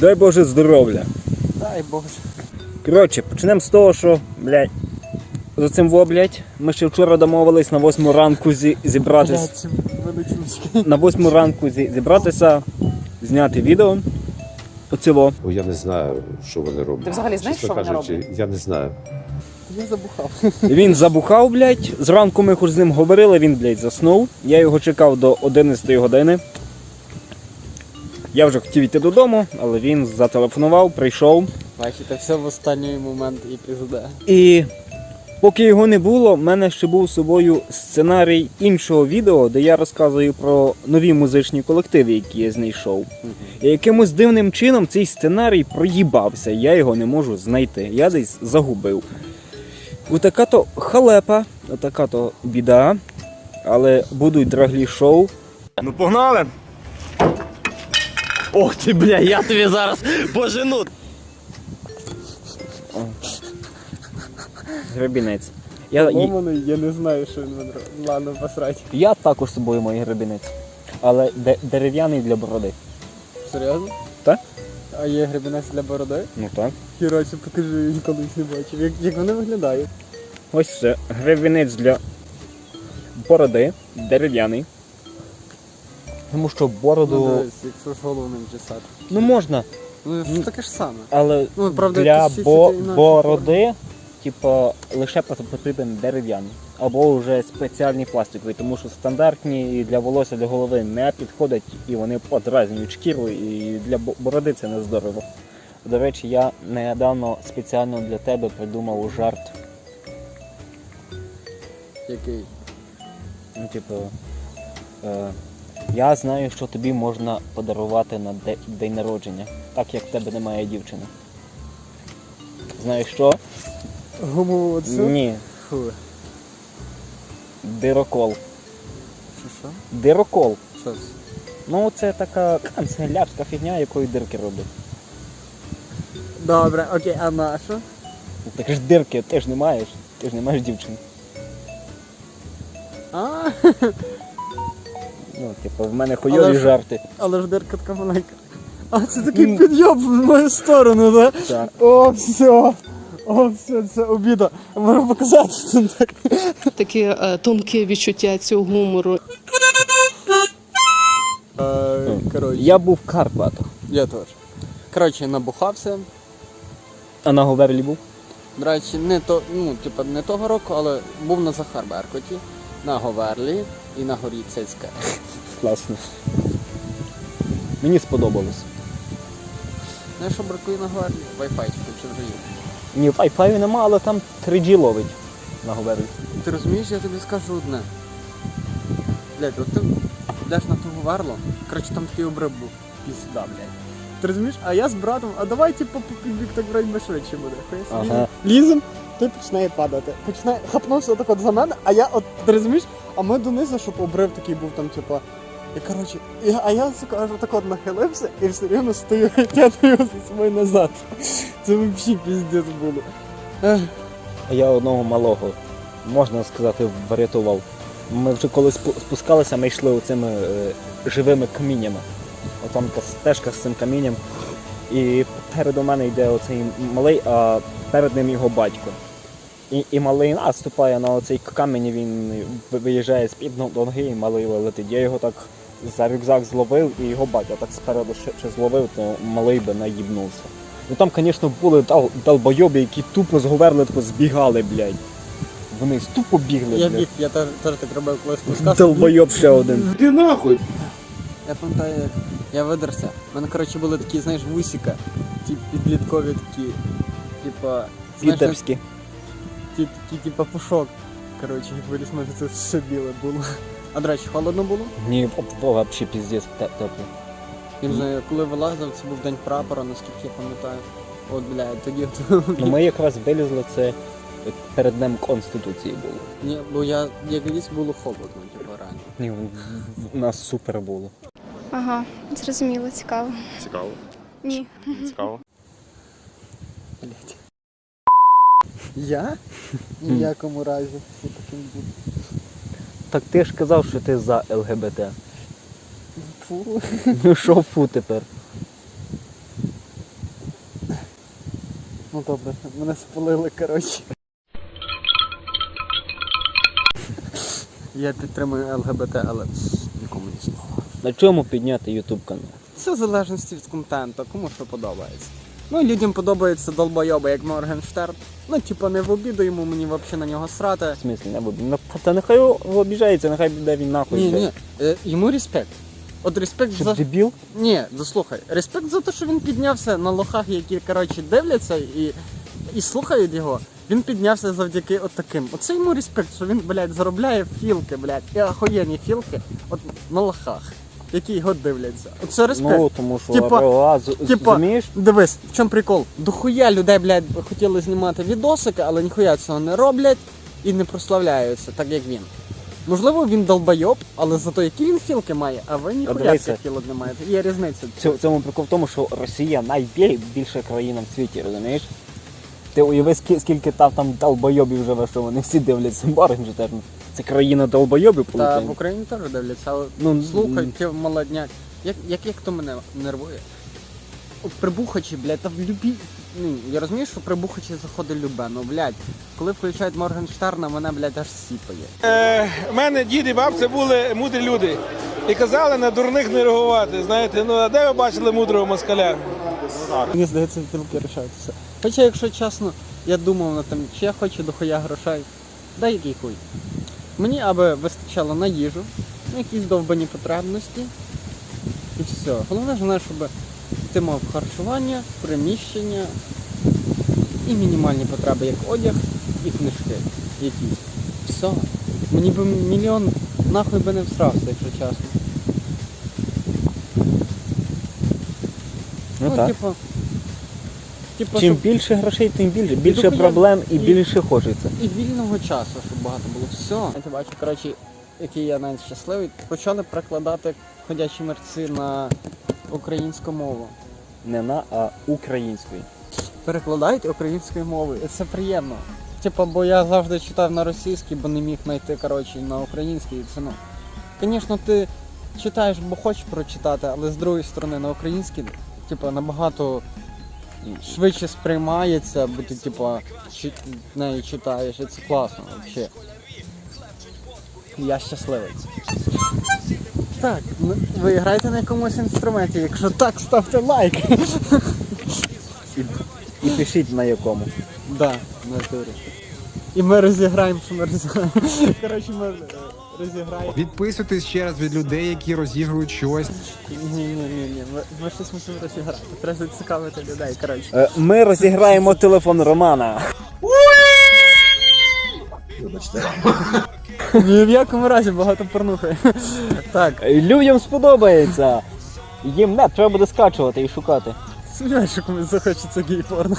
Дай Боже здоров'я. Дай Боже. Коротше, почнемо з того, що, блядь, за цим во, блядь, ми ще вчора домовились на 8 ранку зі, величинські. На 8 ранку зі, зібратися, зняти відео. Оцього. О, я не знаю, що вони роблять. Ти взагалі знаєш, Чесно що вони кажучи, роблять? Я не знаю. Я забухав. Він забухав, блядь. Зранку ми хоч з ним говорили, він, блядь, заснув. Я його чекав до 11 години. Я вже хотів йти додому, але він зателефонував, прийшов. Бачите, все в останній момент і пізде. І поки його не було, в мене ще був з собою сценарій іншого відео, де я розказую про нові музичні колективи, які я знайшов. І якимось дивним чином цей сценарій проїбався, я його не можу знайти. Я десь загубив. Отака то халепа, отака то біда, але будуть драглі шоу. Ну погнали! Ох ти, бля, я тобі зараз пожену. Гребінець. Я, і- Ломаний, я не знаю, що він мене. Ладно, посрать. я також з собою мій гребінець. Але де- дерев'яний для бороди. Серйозно? Так. А є гребінець для бороди? Ну так. Хірочі, покажи, він колись не бачив. Як, як вони виглядають? Ось це гривінець для бороди, дерев'яний. Тому що Ну, бороду дивись, якщо з головним чесати. ну можна, Ну, таке ж саме. але Ну, правда, для бо- бороди, типу, лише потрібен дерев'яний. Або вже спеціальні пластикові, тому що стандартні і для волосся, для голови не підходять і вони подразнюють шкіру, і для бороди це не здорово. До речі, я недавно спеціально для тебе придумав жарт. Який? Ну, типу, е, я знаю, що тобі можна подарувати на де- день народження, так як в тебе немає дівчини. Знаєш що? Гумову оцю? Ні, Фу. дирокол. Що що? Дирокол. Що це? Ну, це така канцелярська фігня, якою дирки роблять. Добре, окей, а на що? Так ж дирки ти ж не маєш, ти ж не маєш дівчини. А, Ну, типу, в мене хуйові Але ж- жарти. але ж дирка така маленька. А, це такий підйоб в мою сторону, да? Так. О, все. О, все, це обіда. Можу показати це так. Таке е, тонке відчуття цього гумору. Е, Коротше, Я був в Карпатах. я теж. Коротше, набухався. А на Говерлі був? До речі, не то, ну, типа, не того року, але був на Захар Беркуті, на Говерлі і на горі Цицька. Класно. Мені сподобалось. Знаєш, що бракує на Говерлі? Wi-Fi чи вже є. Ні, Wi-Fi нема, але там 3G ловить на Говерлі. Ти розумієш, я тобі скажу одне. Блять, от ти йдеш на ту Говерло, коротше, там такий обрив був. Пізда, блядь. Ти розумієш? А я з братом, а давай типу по бік так вроді швидше буде. Ага. Лізем, той починає падати. Починає хапнувся отак от за мене, а я от ти розумієш, а ми донизу, щоб обрив такий був там, типу. І коротше, і, а я аж так от нахилився і все рівно стою, тягну його за собою назад. Це взагалі піздець було. А я одного малого, можна сказати, врятував. Ми вже коли спускалися, ми йшли оцими е, живими каміннями. Отам стежка з цим камінням. І передо мене йде оцей малий, а перед ним його батько. І, і малий наступає на оцей камінь, він виїжджає з-під ноги, і малий летить. Я його так за рюкзак зловив, і його батя так спереду ще, ще зловив, то малий би наїбнувся. Ну там, звісно, були дал, долбойоби, які тупо з Говерлитку збігали, блядь. Вниз тупо бігли, Я блядь. біг, я теж, так робив, коли спускався. Долбойоб ще один. Ти нахуй! Я пам'ятаю, як я видерся. У мене, коротше, були такі, знаєш, вусіка, ті підліткові такі, типа, знаєш, Підерські. ті, такі, типа пушок. Коротше, як виліз мене це все біле було. А до речі, холодно було? Ні, взагалі піздець те- тепло. Я не знаю, коли вилазив, це був день прапора, наскільки я пам'ятаю. От, бля, тоді. Ну ми якраз вилізли це перед днем Конституції було. Ні, бо я як ліз було холодно, типу, реально. Ні, у нас супер було. Ага, зрозуміло, цікаво. Цікаво. Ні. Цікаво. Блять. Я? Ні в якому разі не таким буду. Так ти ж казав, що ти за ЛГБТ. Фу. Ну що фу тепер? Ну добре, мене спалили, коротше. Я підтримую ЛГБТ, але нікому слова. На чому підняти YouTube канал? Це в залежності від контенту, кому що подобається. Ну, людям подобаються долбойоби, як Моргенштерн. Ну, типа, не в обіду йому мені взагалі на нього срати. В смислі, не буду. Ну, та нехай обіжається, нехай піде він нахуй. Ні, ні, е, йому респект. От респект Що за. дебіл? Ні, дослухай, респект за те, що він піднявся на лохах, які, коротше, дивляться і, і слухають його. Він піднявся завдяки от таким. Оце йому респект, що він, блядь, заробляє філки, блядь, і охуєнні філки от на лохах, які його дивляться. Оце респект. Ну, тому що Типа- з- типа- розумієш? Дивись, в чому прикол? Дохуя людей, блядь, хотіли знімати відосики, але ніхуя цього не роблять і не прославляються, так як він. Можливо, він долбойоб, але зато які він філки має, а ви ніхуя цих філок не маєте. Є різниця. Цьому прикол в тому, що Росія найбільша країна в світі, розумієш? Ти уяви, скі- скільки там, там долбойобів живе, що вони всі дивляться Моргенштерн. Це країна долбойобів, Та в? Україні теж дивляться, але Ну, слухай, ти молодняк. Як, як, як то мене нервує? Прибухачі, блядь, та в любі. Ну, я розумію, що прибухачі заходить любе, ну блядь, коли включають Моргенштерна, мене, блядь, аж сіпає. Е, У мене дід і бабця були мудрі люди. І казали на дурних не реагувати. Знаєте, ну а де ви бачили мудрого москаля? Мені здається, філки рішають все. Хоча, якщо чесно, я думав над тим, чи я хочу дохуя грошей. Дай який хуй. Мені аби вистачало на їжу, на якісь довбані потребності. І все. Головне, ж, щоб ти мав харчування, приміщення і мінімальні потреби, як одяг і книжки. Якісь. Все. Мені би мільйон нахуй би не всрався, якщо чесно. Ну, так. типу. Типу, Чим щоб більше грошей, тим більше. Більше дохуя- проблем і і- більше хочеться. і вільного часу, щоб багато було. Все. Я ти бачу, коротше, який я навіть щасливий, почали перекладати ходячі мерці на українську мову. Не на, а українською. Перекладають українською мовою. І це приємно. Типа, бо я завжди читав на російській, бо не міг знайти коротше, на українській. І це ну. Звісно, ти читаєш, бо хочеш прочитати, але з другої сторони на українській, типа, набагато швидше сприймається, бо ти типа чи, нею читаєш, і це класно взагалі. Я щасливий. Так, ну, ви граєте на якомусь інструменті. Якщо так, ставте лайк. І пишіть на якому. Да, на натурі. І ми розіграємо, що ми розіграємо. Коротше, ми розіграємо. Відписуйтесь ще раз від людей, які розігрують щось. Ні, ні, ні, ні. Ми, ми щось мусимо розіграти. Треба зацікавити людей, коротше. Е, Ми розіграємо телефон Романа. Ні в якому разі багато порнухи. Так, Людям сподобається. Їм не треба буде скачувати і шукати. сумніваюся, що комусь захочеться гей-порно.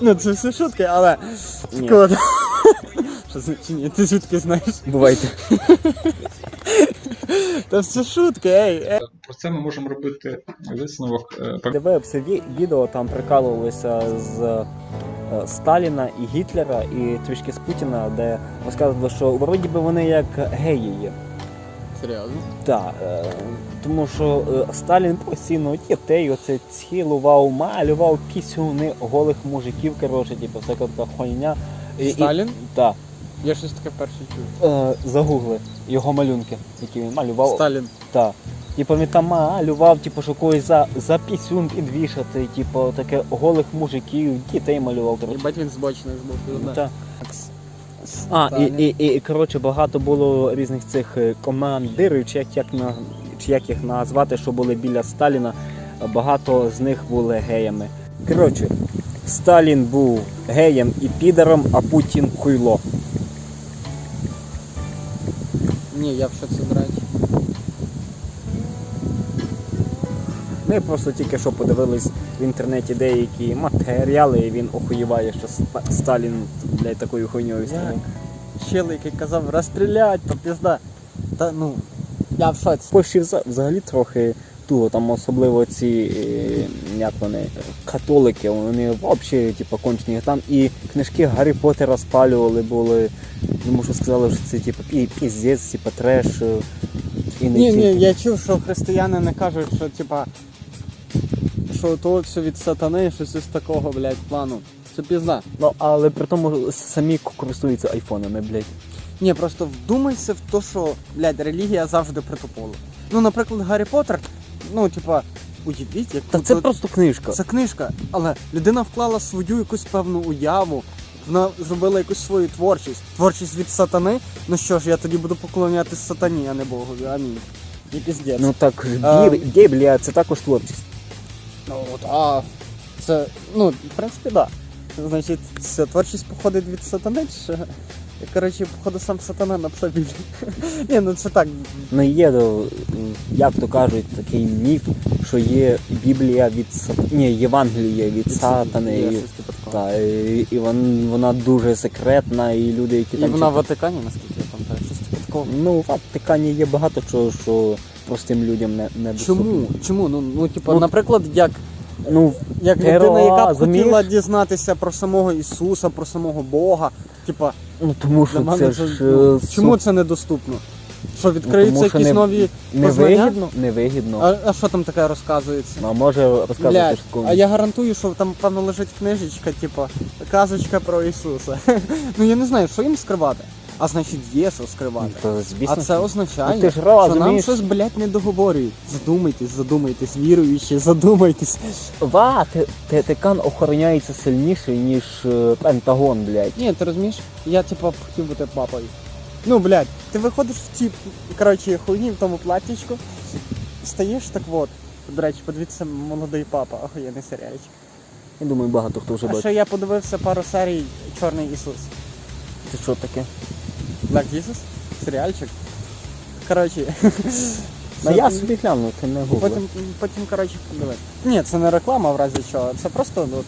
Ну, це все шутки, але. Шкода. Що ні? Ти звідки знаєш? Бувайте. Та все шутки, ей, ей. Про це ми можемо робити висновок. е, Дивився ві- відео, там прикалувалися з е, Сталіна і Гітлера, і трішки з Путіна, де розказували, що вроді би вони як геї є. Серйозно? Так, е, тому що е, Сталін постійно дітей оце цілував, малював пісюни голих мужиків, коротше, типу, всяка така хуйня. І- і- Сталін? Так. Я щось таке перше чув. Е, загугли його малюнки, які він малював. Сталін. Так. Типу він там малював, типу, що когось за, за пісюн підвішати, типу, таке голих мужиків, дітей малював. коротше. Їбать він збочений з боку. Та. А, і, і, і, і коротше, багато було різних цих е, командирів, чи як, як, на, чи як їх назвати, що були біля Сталіна. Багато з них були геями. Коротше, Сталін був геєм і підером, а Путін хуйло. Ні, я в шоці, до речі. Ми просто тільки що подивились в інтернеті деякі матеріали, і він охуєває, що Ста- Сталін блядь, такою хуйньою став. Чел, який казав розстрілять, то пізда. Та ну, я в шоці. Польщі вза- взагалі трохи туго, там особливо ці, е, як вони, католики, вони взагалі типу, кончені. Там і книжки Гаррі Поттера спалювали були, тому що сказали, що це типу, пі- піздець, типу, треш. е, І не Ні, ні, я чув, що християни не кажуть, що типа що то все від сатани, щось із такого, блядь, плану. Це пізда. Ну, але при тому самі користуються айфонами, блядь. Ні, просто вдумайся в те, що, блядь, релігія завжди притупола. Ну, наприклад, Гаррі Поттер, ну, типа, уявіть, як Та це от- просто книжка. це книжка, але людина вклала свою якусь певну уяву, вона зробила якусь свою творчість. Творчість від сатани. Ну що ж, я тоді буду поклонятись сатані, а не Богові. Амінь. І піздець. Ну так, А- Біб- Біблія це також творчість. Ну, от, а це, ну, в принципі, так. Да. Значить, ця творчість походить від сатани, чи що? Я, коротше, походу, сам сатана написав Біблію. Ні, ну це так. Ну є, е, як то кажуть, такий міф, що є Біблія від сатани. Ні, Євангеліє від сатани. І, щось типу такого. та, і, і вон- вона дуже секретна, і люди, які І там. вона в читають- Ватикані, наскільки я пам'ятаю, щось типу такого. Ну, в Ватикані є багато чого, що простим людям не, не Чому? Чому? Ну, ну типу, Ну, наприклад, як Ну, Як людина, яка б хотіла дізнатися про самого Ісуса, про самого Бога. Типа, ну тому для що мене це ж. ну, е, чому це недоступно? Що ну, відкриються тому що якісь не- нові. познання? вигідно? Не вигідно. А, а що там таке розказується? Ну, а може розказувати Блядь, а я гарантую, що там певно лежить книжечка, типа казочка про Ісуса. ну я не знаю, що їм скривати. А значить, є що скривати. То, звісно, А це означає, Ну, ти ж що нам розумієш. щось, блядь, не договорюють. Задумайтесь, задумайтесь, віруючі, задумайтесь. Ва, Ватикан охороняється сильніше, ніж е, Пентагон, блядь. Ні, ти розумієш, я типа б хотів бути папою. Ну, блядь, ти виходиш в ці, коротше, хуйні в тому платтячку, стаєш так от. До речі, подивіться молодий папа, охуєнний серіальчик. Я думаю, багато хто вже А ще я подивився пару серій Чорний Ісус. Це що таке? Black Jesus? Серіальчик. Коротше. Ну я собі гляну, ти не гугли. Потім, потім, коротше, подивитися. Ні, це не реклама в разі чого, це просто ну,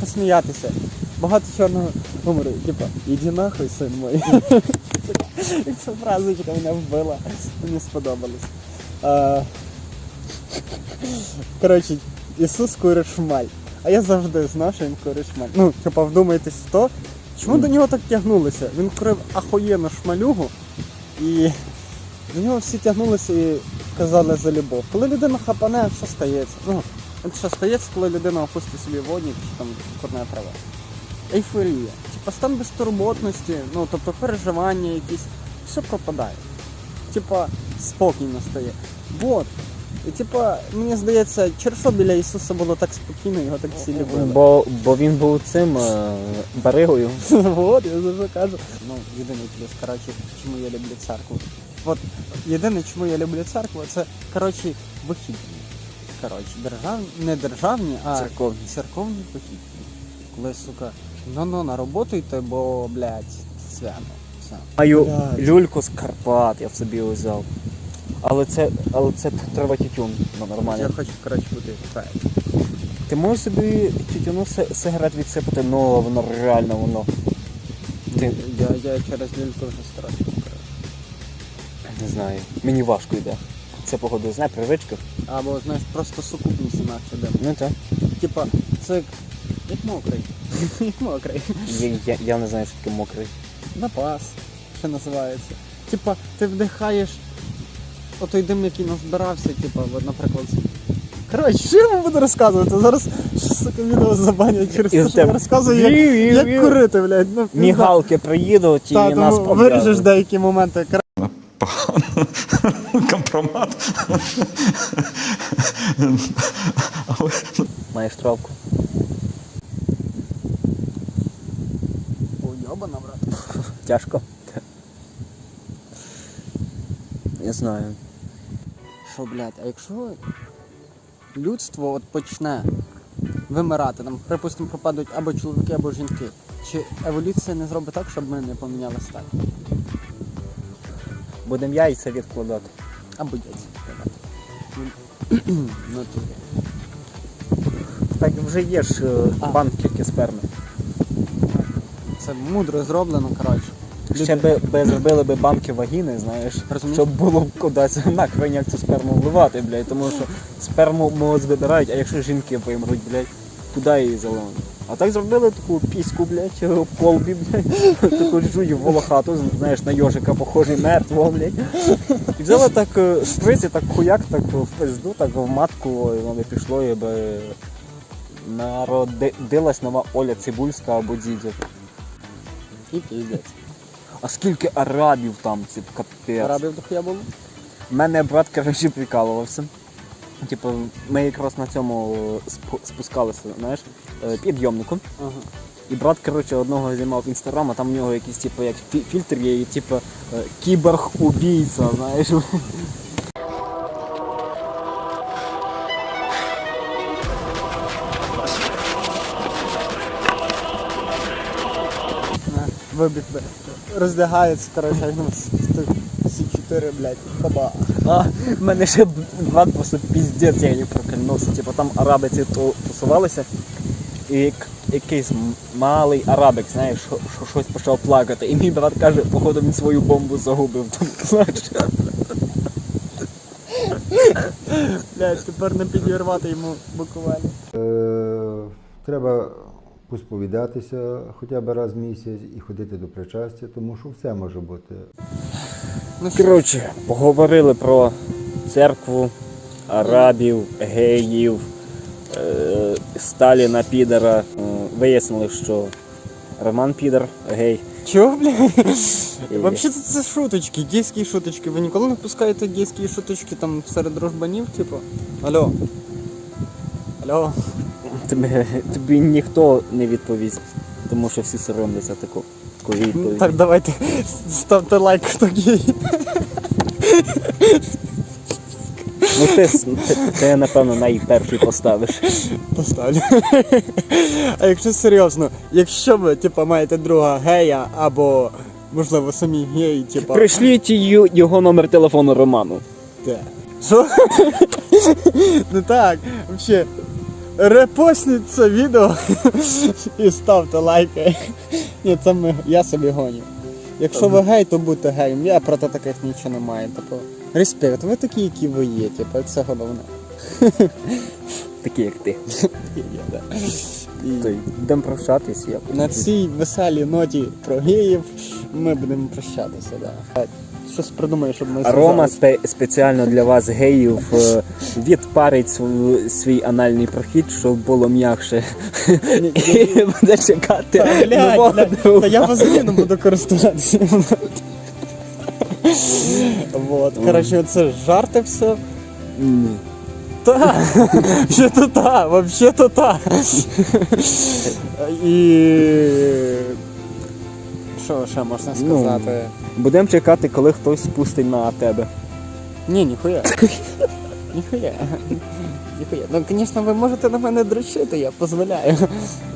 посміятися. Багато чорного гумору, типа, іди нахуй, син мой. І ця фразочка мене вбила. Мені сподобалось. А, Коротше, Ісус курить шмаль. А я завжди знав, що він курить шмаль. Ну, типа, вдумайтесь в то, чому до нього так тягнулися? Він курив ахуєнну шмалюгу і до нього всі тягнулися і казали за любов. Коли людина хапане, що стається? Ну, що стається, коли людина опустить собі водник чи там курне трава? Ейфорія. Типа стан безтурботності, ну тобто переживання якісь, все пропадає. Типа спокій настає. Вот. І типа, мені здається, через що біля Ісуса було так спокійно, його так всі любили. Бо, бо він був цим е, баригою. Вот, я завжди кажу. Ну, єдиний плюс, коротше, чому я люблю церкву. От єдине, чому я люблю церкву, це коротше вихідні. Коротше, держав... не державні, а Церковні. церковні вихідні. Коли, сука, ну-ну, на роботу йти, бо, блядь, свято. Все. Маю Блядь. люльку з Карпат, я собі взяв. Але це, але це треба тютюн ну, Я хочу, коротше, бути фраєр. Ти можеш собі тютюну си- сигарет відсипати, ну воно реально воно. Ти Я, я через люльку вже коротше. не знаю. Мені важко йде. Це погоду знає, привичка. Або, знаєш, просто сукупність інакше йде. Ну так. Типа, це як, мокрий. як мокрий. Я, я, я не знаю, що таке мокрий. Запас, що називається. Типа, ти вдихаєш отой дим, який назбирався, типа, от, наприклад. Коротше, що я вам буду розказувати? Зараз сука відео забанять через те, що я розказую, як, як курити, блядь. Ну. Мігалки приїдуть і Та, нас тому виріжеш деякі моменти. Погано. Компромат. Але Маєш травку. О, йобана, брат. Тяжко. Не знаю. Що, блядь, а якщо людство от почне вимирати, там, припустимо, пропадуть або чоловіки, або жінки, чи еволюція не зробить так, щоб ми не поміняли стать? Будемо яйця відкладати. Або яйця відкладати. Ну, то є. Так вже є ж е, А. банки сперми. Це мудро зроблено, коротше. Ще би, би зробили би банки вагіни, знаєш, Розумієш? щоб було кудись нахрен як цю сперму вливати, блядь, тому що сперму молодь вибирають, а якщо жінки вимруть, блядь, куди її заломити? А так зробили таку піську, блядь, в колбі, блядь, таку жую волохату, знаєш, на йожика похожий мертвого, блядь. І взяли так е, шприц так хуяк, так в пизду, так в матку, і воно пішло, і би народилась нова Оля Цибульська або Дідя. І піздець. А скільки арабів там, тип, капець. Арабів дохуя було? У мене брат, коротше, прикалувався. Типу, ми якраз на цьому спускалися, знаєш, е, підйомнику. Ага. І брат, коротше, одного знімав інстаграм, а там у нього якийсь, типу, як фільтр є, і типу е, кіборг-убійця, знаєш. Вибіг. Роздягається, коротше, як всі чотири, блядь, хаба. А, в мене ще брат просто піздець, я їх проклянувся. Типу там араби ці тусувалися, і якийсь малий арабик, знаєш, що, що щось почав плакати. І мій брат каже, походу він свою бомбу загубив там клач. Блядь, тепер не підірвати йому буквально. Е, треба посповідатися хоча б раз в місяць і ходити до причастя, тому що все може бути. Коротше, поговорили про церкву, арабів, геїв, е, Сталіна підера. Е, Вияснили, що Роман підер, гей. Чого, блядь? І- Вообще це, це шуточки, гейські шуточки. Ви ніколи не пускаєте гейські шуточки там серед дружбанів, типу? Алло. Алло. Тобі, тобі ніхто не відповість, тому що всі соромляться таку, такої відповіді. Так, давайте ставте лайк, хто гей. Ну ти, с- ти, ти, напевно, найперший поставиш. Поставлю. А якщо серйозно, якщо ви типу, маєте друга гея або можливо самі геї. Пришліть ю- його номер телефону Роману. Так. Що? ну так, взагалі. Репостніть це відео і ставте лайки. Ні, це ми, я собі гоню. Якщо ви гей, то будьте геєм. Я проти таких нічого не маю. Типу, респект, ви такі, які ви є, типу, це головне. Такі, як ти. Є, да. І То Йдемо прощатись. Я на цій веселій ноті про геїв ми будемо прощатися, да. Щось придумаю, щоб ми Рома спе- спеціально для вас, геїв, е, відпарить свій, свій анальний прохід, щоб було м'якше. І буде чекати нового друга. Та я не буду користуватися. Вот, коротше, це жарти все. Ні. Та, ще то та, вообще то та. І що ще можна Ну. сказати? Будемо чекати, коли хтось спустить на тебе. Ні, ніхуя. Ніхуя. Ніхуя. Ну, звісно, ви можете на мене дрочити, я дозволяю.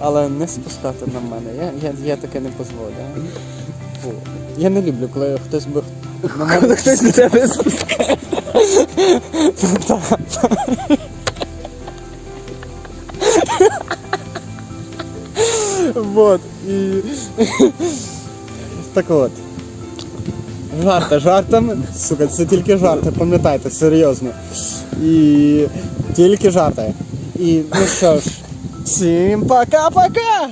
Але не спускати на мене. Я, я, я таке не дозволю. Я не люблю, коли хтось би на мене Коли хтось на тебе спускає. Вот. І... Так от. Жарти жартами. Сука, це тільки жарти, пам'ятайте, серйозно. І тільки жарти. І ну що ж, всім пока-пока!